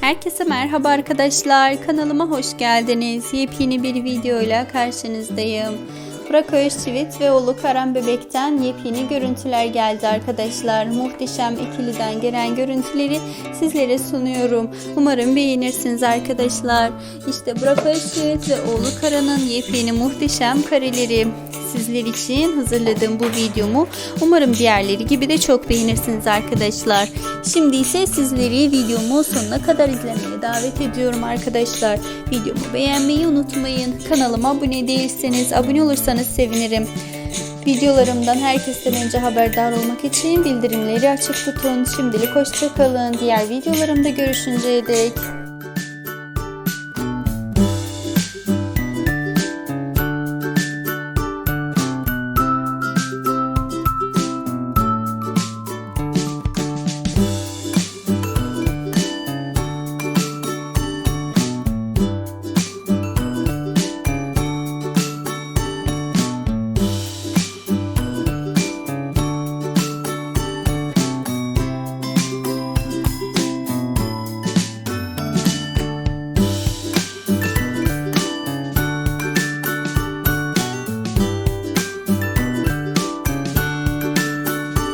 Herkese merhaba arkadaşlar. Kanalıma hoş geldiniz. Yepyeni bir videoyla karşınızdayım. Burak Özçivit ve oğlu Karan Bebek'ten yepyeni görüntüler geldi arkadaşlar. Muhteşem ikiliden gelen görüntüleri sizlere sunuyorum. Umarım beğenirsiniz arkadaşlar. İşte Burak Özçivit ve oğlu Karan'ın yepyeni muhteşem kareleri sizler için hazırladığım bu videomu umarım diğerleri gibi de çok beğenirsiniz arkadaşlar. Şimdi ise sizleri videomu sonuna kadar izlemeye davet ediyorum arkadaşlar. Videomu beğenmeyi unutmayın. Kanalıma abone değilseniz abone olursanız sevinirim. Videolarımdan herkesten önce haberdar olmak için bildirimleri açık tutun. Şimdilik hoşçakalın. Diğer videolarımda görüşünceye dek.